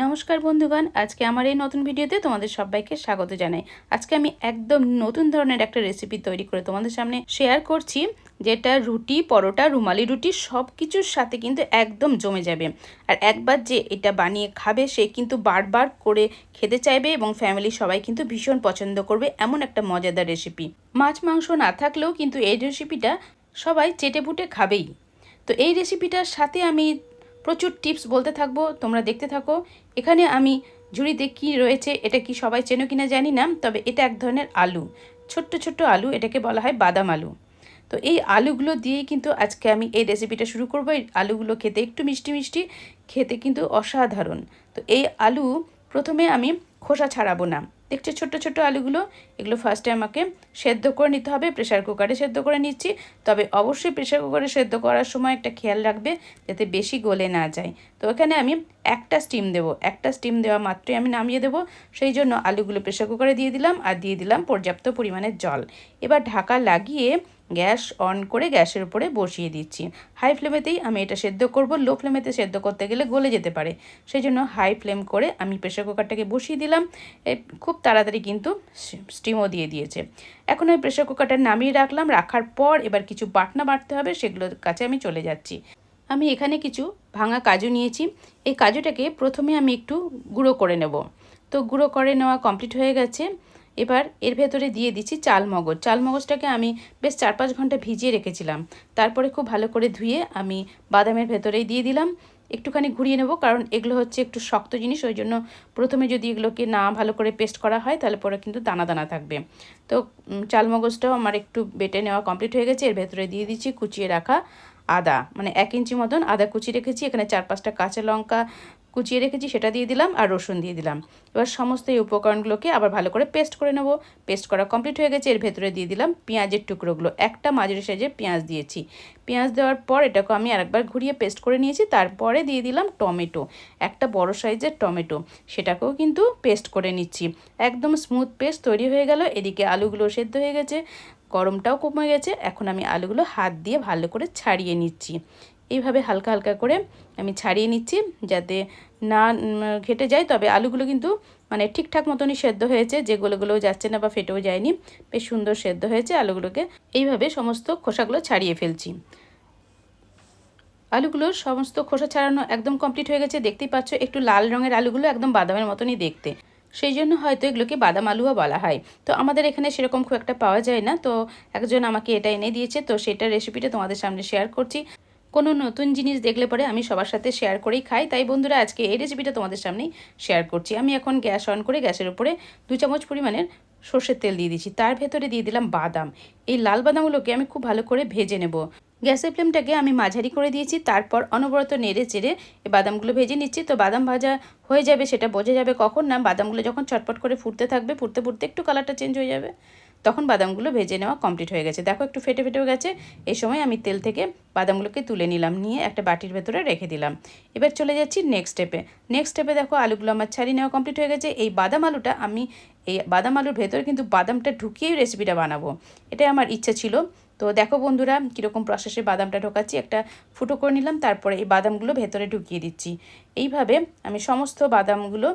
নমস্কার বন্ধুগণ, আজকে আমার এই নতুন ভিডিওতে তোমাদের সবাইকে স্বাগত জানাই। আজকে আমি একদম নতুন ধরনের একটা রেসিপি তৈরি করে তোমাদের সামনে শেয়ার করছি, যেটা রুটি, পরোটা, রুমালি রুটি সব কিছুর সাথে কিন্তু একদম জমে যাবে। আর একবার যে এটা বানিয়ে খাবে, সে কিন্তু বারবার করে খেতে চাইবে এবং ফ্যামিলি সবাই কিন্তু ভীষণ পছন্দ করবে এমন একটা মজাদার রেসিপি মাছ, মাংস না থাকলেও কিন্তু এই রেসিপিটা সবাই চেটে পুটে খাবেই। তো এই রেসিপিটার সাথে আমি প্রচুর টিপস বলতে থাকব, তোমরা দেখতে থাকো। এখানে আমি ঝুড়িতে কি রয়েছে, এটা কি সবাই চেনো কিনা জানি না, তবে এটা এক ধরনের আলু। ছোট্ট ছোট্ট আলু, এটাকে বলা হয় বাদাম আলু। তো এই আলুগুলো দিয়েই কিন্তু আজকে আমি এই রেসিপিটা শুরু করব। এই আলুগুলো খেতে একটু মিষ্টি মিষ্টি, খেতে কিন্তু অসাধারণ। তো এই আলু প্রথমে আমি খোসা ছাড়াবো না। দেখছ ছোট ছোট আলুগুলো? এগুলো ফার্স্টে আমাকে সেদ্ধ করে নিতে হবে প্রেশার কুকারে সেদ্ধ করে নিচ্ছি। তবে অবশ্যই প্রেশার কুকারে সেদ্ধ করার সময় একটা খেয়াল রাখবে যাতে বেশি গলে না যায়। তো এখানে আমি একটা স্টিম দেব, একটা স্টিম দেওয়া মাত্রই আমি নামিয়ে দেব। সেই জন্য আলুগুলো প্রেশার কুকারে দিয়ে দিলাম আর দিয়ে দিলাম পর্যাপ্ত পরিমাণের জল। এবার ঢাকা লাগিয়ে গ্যাস অন করে গ্যাসের উপরে বসিয়ে দিচ্ছি। হাই ফ্লেমেতেই আমি এটা সেদ্ধ করব। লো ফ্লেমেতে সেদ্ধ করতে গেলে গলে যেতে পারে। সেই জন্য হাই ফ্লেম করে আমি প্রেশার কুকারটাকে বসিয়ে দিলাম। খুব তাড়াতাড়ি কিন্তু স্টিমও দিয়ে দিয়েছে। এখন আমি প্রেশার কুকারটা নামিয়ে রাখলাম। রাখার পর এবার কিছু বাটনা বাটতে হবে সেগুলোর কাছে আমি চলে যাচ্ছি। আমি এখানে কিছু ভাঙা কাজু নিয়েছি। এই কাজুটাকে প্রথমে আমি একটু গুঁড়ো করে নেব। তো গুঁড়ো করে নেওয়া কমপ্লিট হয়ে গেছে। এবার এর ভেতরে দিয়ে দিচ্ছি চাল মগজ। চাল মগজটাকে আমি বেশ চার পাঁচ ঘণ্টা ভিজিয়ে রেখেছিলাম। তারপরে খুব ভালো করে ধুয়ে আমি বাদামের ভেতরেই দিয়ে দিলাম। একটুখানি ঘুরিয়ে নেব, কারণ এগুলো হচ্ছে একটু শক্ত জিনিস, ওই জন্য প্রথমে যদি এগুলোকে না ভালো করে পেস্ট করা হয়, তাহলে পরে কিন্তু দানা দানা থাকবে। তো চাল মগজটাও আমার একটু বেটে নেওয়া কমপ্লিট হয়ে গেছে। এর ভেতরে দিয়ে দিচ্ছি কুচিয়ে রাখা আদা। মানে এক ইঞ্চি মতন আদা কুচি রেখেছি। এখানে চার পাঁচটা কাঁচা লঙ্কা কুচিয়ে রেখেছি, সেটা দিয়ে দিলাম আর রসুন দিয়ে দিলাম। এবার সমস্ত এই উপকরণগুলোকে আবার ভালো করে পেস্ট করে নেব। পেস্ট করা কমপ্লিট হয়ে গেছে, এর ভেতরে দিয়ে দিলাম পেঁয়াজের টুকরোগুলো। একটা মাঝারি সাইজে পেঁয়াজ দিয়েছি। পেঁয়াজ দেওয়ার পর এটাকে আমি আরেকবার ঘুরিয়ে পেস্ট করে নিয়েছি, তারপরে দিয়ে দিলাম টমেটো, একটা বড় সাইজের টমেটো। সেটাকেও কিন্তু পেস্ট করে নিচ্ছি। একদম স্মুথ পেস্ট তৈরি হয়ে গেল, এদিকে আলুগুলো সেদ্ধ হয়ে গেছে, গরমটাও কমে গেছে, এখন আমি আলুগুলো হাত দিয়ে ভালো করে ছাড়িয়ে নিচ্ছি। এইভাবে হালকা হালকা করে আমি ছাড়িয়ে নিচ্ছি, যাতে না ঘেটে যায়, তবে আলুগুলো কিন্তু মানে ঠিকঠাক মতনই সেদ্ধ হয়েছে, যে গোলোগুলো যাচ্ছে না বা ফেটেও যায়নি, বেশ সুন্দর সেদ্ধ হয়েছে আলুগুলোকে। এইভাবে সমস্ত খোসাগুলো ছাড়িয়ে ফেলছি। আলুগুলোর সমস্ত খোসা ছাড়ানো একদম কমপ্লিট হয়ে গেছে, দেখতেই পাচ্ছ, একটু লাল রঙের আলুগুলো একদম বাদামের মতনই দেখতে। সেই জন্য হয়তো এগুলোকে বাদাম আলুও বলা হয়। তো আমাদের এখানে সেরকম খুব একটা পাওয়া যায় না, তো একজন আমাকে এটা এনে দিয়েছে, তো সেটার রেসিপিটা তোমাদের সামনে শেয়ার করছি। কোনো নতুন জিনিস দেখলে পরে আমি সবার সাথে শেয়ার করেই খাই। তাই বন্ধুরা, আজকে এই রেসিপিটা তোমাদের সামনেই শেয়ার করছি। আমি এখন গ্যাস অন করে গ্যাসের উপরে দু চামচ পরিমাণের সর্ষের তেল দিয়ে দিচ্ছি তার ভেতরে দিয়ে দিলাম বাদাম। এই লাল বাদামগুলোকে আমি খুব ভালো করে ভেজে নেব। গ্যাসের ফ্লেমটাকে আমি মাঝারি করে দিয়েছি। তারপর অনবরত নেড়ে চেড়ে এই বাদামগুলো ভেজে নিচ্ছি। তো বাদাম ভাজা হয়ে যাবে, সেটা বোঝা যাবে কখন না? বাদামগুলো যখন চটপট করে ফুটতে থাকবে, ফুটতে ফুটতে একটু কালারটা চেঞ্জ হয়ে যাবে। তখন বাদামগুলো ভেজে নেওয়া কমপ্লিট হয়ে গেছে। দেখো একটু ফেটে ফেটেও গেছে। এই সময় আমি তেল থেকে বাদামগুলোকে তুলে নিলাম, নিয়ে একটা বাটির ভেতরে রেখে দিলাম। এবার চলে যাচ্ছি নেক্সট স্টেপে নেক্সট স্টেপে দেখো আলুগুলো আমার ছাড়িয়ে নেওয়া কমপ্লিট হয়ে গেছে। এই বাদাম আলুটা আমি, এই বাদাম আলুর ভেতরে কিন্তু বাদামটা ঢুকিয়েই রেসিপিটা বানাবো। এটাই আমার ইচ্ছা ছিল। তো দেখো বন্ধুরা, কীরকম প্রসেসে বাদামটা ঢোকাচ্ছি। একটা ফুটো করে নিলাম, তারপরে এই বাদামগুলো ভেতরে ঢুকিয়ে দিচ্ছি। এইভাবে আমি সমস্ত বাদামগুলো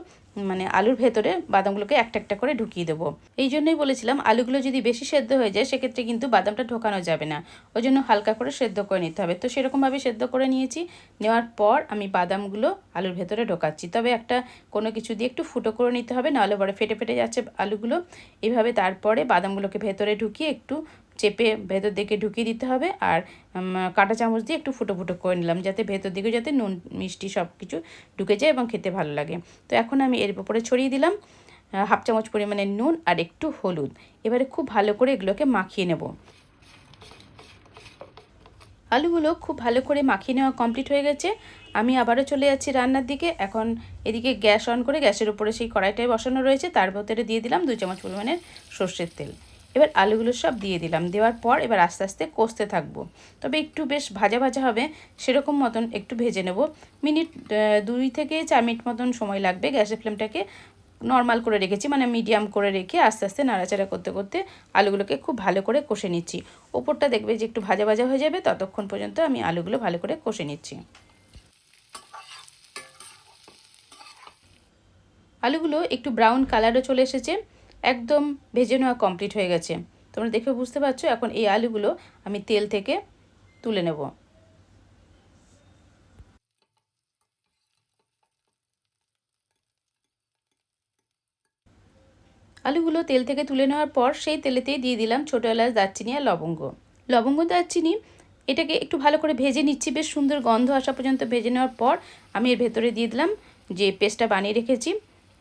মানে আলুর ভেতরে বাদামগুলোকে একটা একটা করে ঢুকিয়ে দেবো। এই জন্যই বলেছিলাম, আলুগুলো যদি বেশি সেদ্ধ হয়ে যায়, সেক্ষেত্রে কিন্তু বাদামটা ঢোকানো যাবে না। ওই জন্য হালকা করে সেদ্ধ করে নিতে হবে। তো সেরকমভাবে সেদ্ধ করে নিয়েছি। নেওয়ার পর আমি বাদামগুলো আলুর ভেতরে ঢোকাচ্ছি। তবে একটা কোনো কিছু দিয়ে একটু ফুটো করে নিতে হবে, নাহলে বড় ফেটে ফেটে যাচ্ছে আলুগুলো। এইভাবে তারপরে বাদামগুলোকে ভেতরে ঢুকিয়ে একটু চেপে ভেতর দিকে ঢুকিয়ে দিতে হবে আর কাঁটা চামচ দিয়ে একটু ফুটো ফুটো করে নিলাম যাতে ভেতর দিকে যাতে নুন, মিষ্টি সব কিছু ঢুকে যায় এবং খেতে ভালো লাগে। তো এখন আমি এর উপরে ছড়িয়ে দিলাম হাফ চামচ পরিমাণে নুন আর একটু হলুদ। এবারে খুব ভালো করে এগুলোকে মাখিয়ে নেব। আলুগুলো খুব ভালো করে মাখিয়ে নেওয়া কমপ্লিট হয়ে গেছে। আমি আবারও চলে যাচ্ছি রান্নার দিকে। এখন এদিকে গ্যাস অন করে গ্যাসের উপরে সেই কড়াইটাই বসানো রয়েছে। তার ভেতরে দিয়ে দিলাম দুই চামচ পরিমাণের সর্ষের তেল। এবার আলুগুলো সব দিয়ে দিলাম। দেওয়ার পর এবার আস্তে আস্তে কষতে থাকব। তবে একটু বেশ ভাজা ভাজা হবে, সেরকম মতন একটু ভেজে নেব। মিনিট দুই থেকে চার মিনিট মতন সময় লাগবে গ্যাসের ফ্লেমটাকে নর্মাল করে রেখেছি মানে মিডিয়াম করে রেখে আস্তে আস্তে নাড়াচাড়া করতে করতে আলুগুলোকে খুব ভালো করে কষে নিচ্ছি। ওপরটা দেখবে যে একটু ভাজা ভাজা হয়ে যাবে, ততক্ষণ পর্যন্ত আমি আলুগুলো ভালো করে কষে নিচ্ছি। আলুগুলো একটু ব্রাউন কালারও চলে এসেছে। একদম ভেজে নেওয়া কমপ্লিট হয়ে গেছে। তোমরা দেখে বুঝতে পারছ, এখন এই আলুগুলো আমি তেল থেকে তুলে নেব। আলুগুলো তেল থেকে তুলে নেওয়ার পর সেই তেলেতেই দিয়ে দিলাম ছোটো এলাচ, দারচিনি আর লবঙ্গ। লবঙ্গ, দারচিনি, এটাকে একটু ভালো করে ভেজে নিচ্ছি, বেশ সুন্দর গন্ধ আসা পর্যন্ত ভেজে নেওয়ার পর আমি এর ভেতরে দিয়ে দিলাম যে পেস্টটা বানিয়ে রেখেছি।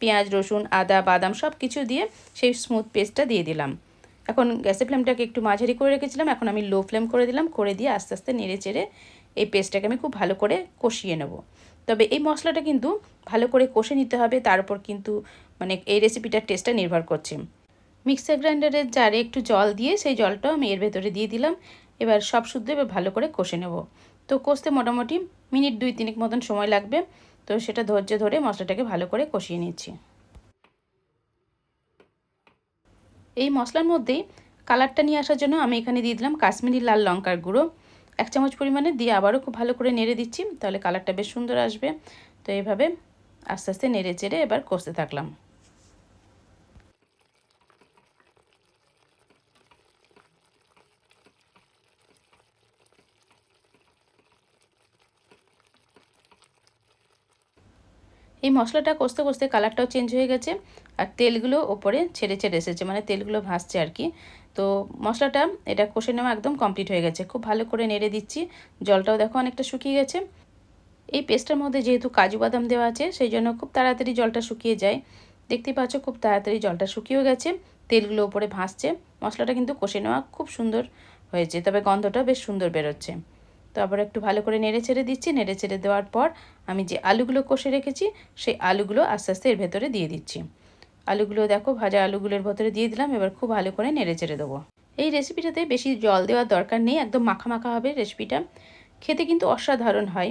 পেঁয়াজ, রসুন, আদা, বাদাম সব কিছু দিয়ে সেই স্মুথ পেস্টটা দিয়ে দিলাম। এখন গ্যাসের ফ্লেমটাকে একটু মাঝারি করে রেখেছিলাম, এখন আমি লো ফ্লেম করে দিলাম, করে দিয়ে আস্তে আস্তে নেড়ে চেড়ে এই পেস্টটাকে আমি খুব ভালো করে কষিয়ে নেব। তবে এই মশলাটা কিন্তু ভালো করে কষে নিতে হবে, তার উপর কিন্তু মানে এই রেসিপিটার টেস্টটা নির্ভর করছে। মিক্সার গ্রাইন্ডারের জারে একটু জল দিয়ে সেই জলটাও আমি এর ভেতরে দিয়ে দিলাম, এবার সব শুদ্ধ এবার ভালো করে কষে নেব। তো কষতে মোটামুটি মিনিট দুই তিনেক মতন সময় লাগবে। তো সেটা ধৈর্য ধরে মশলাটাকে ভালো করে কষিয়ে নিচ্ছি। এই মশলার মধ্যেই কালারটা নিয়ে আসার জন্য আমি এখানে দিয়ে দিলাম কাশ্মীরি লাল লঙ্কার গুঁড়ো। এক চামচ পরিমাণে দিয়ে আবারও খুব ভালো করে নেড়ে দিচ্ছি, তাহলে কালারটা বেশ সুন্দর আসবে। তো এইভাবে আস্তে আস্তে নেড়ে চেড়ে এবার কষতে থাকলাম। এই মশলাটা কষতে কষতে কালারটাও চেঞ্জ হয়ে গেছে আর তেলগুলো ওপরে ছেড়ে ছেড়ে এসেছে মানে তেলগুলো ভাসছে আর কি। তো মশলাটা এটা কষে নেওয়া একদম কমপ্লিট হয়ে গেছে। খুব ভালো করে নেড়ে দিচ্ছি, জলটাও দেখো অনেকটা শুকিয়ে গেছে। এই পেস্টের মধ্যে যেহেতু কাজু বাদাম দেওয়া আছে, সেই জন্য খুব তাড়াতাড়ি জলটা শুকিয়ে যায়। দেখতেই পাচ্ছ খুব তাড়াতাড়ি জলটা শুকিয়েও গেছে, তেলগুলো ওপরে ভাসছে। মশলাটা কিন্তু কষে নেওয়া খুব সুন্দর হয়েছে, তবে গন্ধটা বেশ সুন্দর বেরোচ্ছে। তো আবার একটু ভালো করে নেড়ে ছেড়ে দিচ্ছি। নেড়ে ছেড়ে দেওয়ার পর আমি যে আলুগুলো কষে রেখেছি, সেই আলুগুলো আস্তে আস্তে এর ভেতরে দিয়ে দিচ্ছি। আলুগুলো দেখো, ভাজা আলুগুলোর ভেতরে দিয়ে দিলাম, এবার খুব ভালো করে নেড়ে ছেড়ে দেবো। এই রেসিপিটাতে বেশি জল দেওয়ার দরকার নেই, একদম মাখা মাখা হবে রেসিপিটা। খেতে কিন্তু অসাধারণ হয়।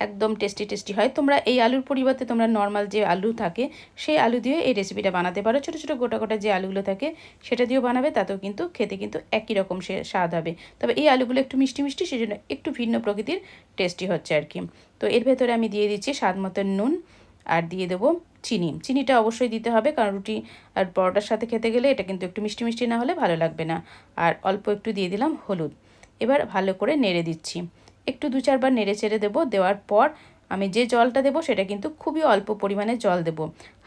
একদম টেস্টি টেস্টি হয় তোমরা এই আলুর পরিবর্তে তোমরা নর্মাল যে আলু থাকে, সেই আলু দিয়ে এই রেসিপিটা বানাতে পারো। ছোটো ছোটো, গোটা গোটা যে আলুগুলো থাকে, সেটা দিয়েও বানাবে, তাতেও কিন্তু খেতে কিন্তু একই রকম সে স্বাদ হবে। তবে এই আলুগুলো একটু মিষ্টি মিষ্টি সেই জন্য একটু ভিন্ন প্রকৃতির টেস্টি হচ্ছে আর কি। তো এর ভেতরে আমি দিয়ে দিচ্ছি স্বাদ মতন নুন আর দিয়ে দেবো চিনি। চিনিটা অবশ্যই দিতে হবে, কারণ রুটি আর পরোটার সাথে খেতে গেলে এটা কিন্তু একটু মিষ্টি মিষ্টি না হলে ভালো লাগবে না। আর অল্প একটু দিয়ে দিলাম হলুদ। এবার ভালো করে নেড়ে দিচ্ছি। একটু দু চারবার নেড়ে চেড়ে দেবো, দেওয়ার পর আমি যে জলটা দেবো সেটা কিন্তু খুবই অল্প পরিমাণে জল দেব।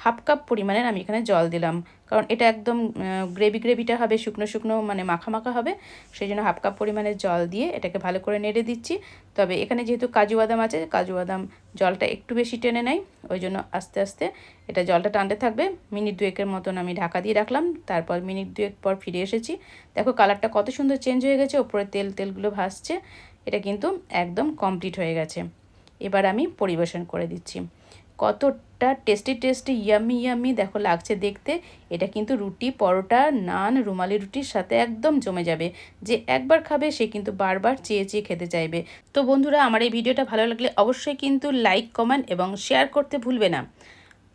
হাফ কাপ পরিমাণের আমি এখানে জল দিলাম। কারণ এটা একদম গ্রেভি গ্রেভিটা হবে, শুকনো শুকনো মানে মাখা মাখা হবে সেই জন্য হাফ কাপ পরিমাণের জল দিয়ে এটাকে ভালো করে নেড়ে দিচ্ছি। তবে এখানে যেহেতু কাজু বাদাম আছে, কাজু বাদাম জলটা একটু বেশি টেনে নেয় ওই জন্য আস্তে আস্তে এটা জলটা টানতে থাকবে। মিনিট দুয়েকের মতন আমি ঢাকা দিয়ে রাখলাম, তারপর মিনিট দুয়েক পর ফিরে এসেছি। দেখো কালারটা কত সুন্দর চেঞ্জ হয়ে গেছে, ওপরে তেল তেলগুলো ভাসছে। এটা কিন্তু একদম কমপ্লিট হয়ে গেছে। এবার আমি পরিবেশন করে দিচ্ছি। কতটা টেস্টি টেস্টি ইয়ামি ইয়ামি দেখো লাগছে দেখতে। এটা কিন্তু রুটি, পরোটা, নান, রুমালি রুটির সাথে একদম জমে যাবে। যে একবার খাবে, সে কিন্তু বারবার চেয়ে চেয়ে খেতে চাইবে। তো বন্ধুরা, আমার এই ভিডিওটা ভালো লাগলে অবশ্যই কিন্তু লাইক কমেন্ট এবং শেয়ার করতে ভুলবে না।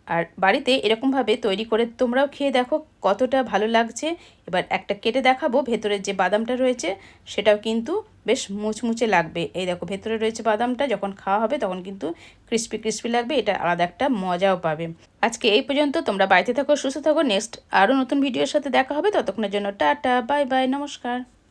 আর বাড়িতে এরকমভাবে তৈরি করে তোমরাও খেয়ে দেখো কতটা ভালো লাগছে। এবার একটা কেটে দেখাবো, ভেতরের যে বাদামটা রয়েছে সেটাও কিন্তু বেশ মুচমুচে লাগবে। এই দেখো ভেতরে রয়েছে বাদামটা, যখন খাওয়া হবে তখন কিন্তু ক্রিস্পি ক্রিস্পি লাগবে, এটা আলাদা একটা মজাও পাবে। আজকে এই পর্যন্ত, তোমরা বাড়িতে থাকো, সুস্থ থাকো, নেক্সট আরও নতুন ভিডিওর সাথে দেখা হবে, ততক্ষণের জন্য টাটা, বাই বাই, নমস্কার।